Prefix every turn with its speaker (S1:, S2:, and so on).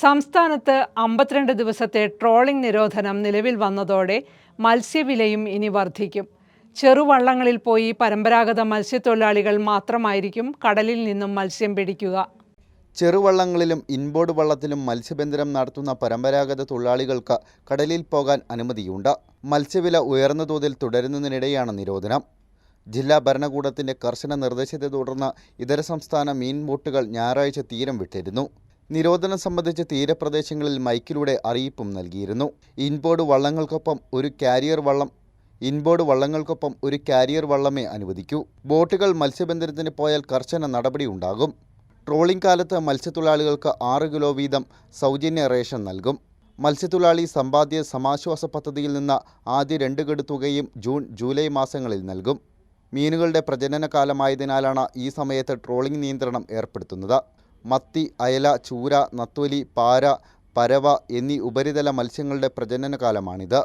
S1: സംസ്ഥാനത്ത് അമ്പത്തിരണ്ട് ദിവസത്തെ ട്രോളിംഗ് നിരോധനം നിലവിൽ വന്നതോടെ മത്സ്യവിലയും ഇനി വർദ്ധിക്കും ചെറുവള്ളങ്ങളിൽ പോയി പരമ്പരാഗത മത്സ്യത്തൊഴിലാളികൾ മാത്രമായിരിക്കും കടലിൽ നിന്നും മത്സ്യം പിടിക്കുക.
S2: ചെറുവള്ളങ്ങളിലും ഇൻബോർഡ് വള്ളത്തിലും മത്സ്യബന്ധനം നടത്തുന്ന പരമ്പരാഗത തൊഴിലാളികൾക്ക് കടലിൽ പോകാൻ അനുമതിയുണ്ട്. മത്സ്യവില ഉയർന്ന തോതിൽ തുടരുന്നതിനിടെയാണ് നിരോധനം. ജില്ലാ ഭരണകൂടത്തിന്റെ കർശന നിർദ്ദേശത്തെ തുടർന്ന് ഇതര സംസ്ഥാന മീൻ ബോട്ടുകൾ ഞായറാഴ്ച തീരം വിട്ടിരുന്നു. നിരോധനം സംബന്ധിച്ച് തീരപ്രദേശങ്ങളിൽ മൈക്കിലൂടെ അറിയിപ്പും നൽകിയിരുന്നു. ഇൻബോർഡ് വള്ളങ്ങൾക്കൊപ്പം ഒരു കാരിയർ വള്ളം ഇൻബോർഡ് വള്ളങ്ങൾക്കൊപ്പം ഒരു കാരിയർ വള്ളമേ അനുവദിക്കൂ. ബോട്ടുകൾ മത്സ്യബന്ധനത്തിന് പോയാൽ കർശന നടപടിയുണ്ടാകും ട്രോളിംഗ് കാലത്ത് മത്സ്യത്തൊഴിലാളികൾക്ക് ആറ് കിലോ വീതം സൗജന്യ റേഷൻ നൽകും. മത്സ്യത്തൊഴിലാളി സമ്പാദ്യ സമാശ്വാസ പദ്ധതിയിൽ നിന്ന് ആദ്യ രണ്ട് ഗഡു തുകയും ജൂൺ ജൂലൈ മാസങ്ങളിൽ നൽകും. മീനുകളുടെ പ്രജനന കാലമായതിനാലാണ് ഈ സമയത്ത് ട്രോളിംഗ് നിയന്ത്രണം ഏർപ്പെടുത്തുന്നത്. മത്തി അയല ചൂര നത്തോലി പാര പരവ എന്നീ ഉപരിതല മത്സ്യങ്ങളുടെ പ്രജനന കാലമാണിത്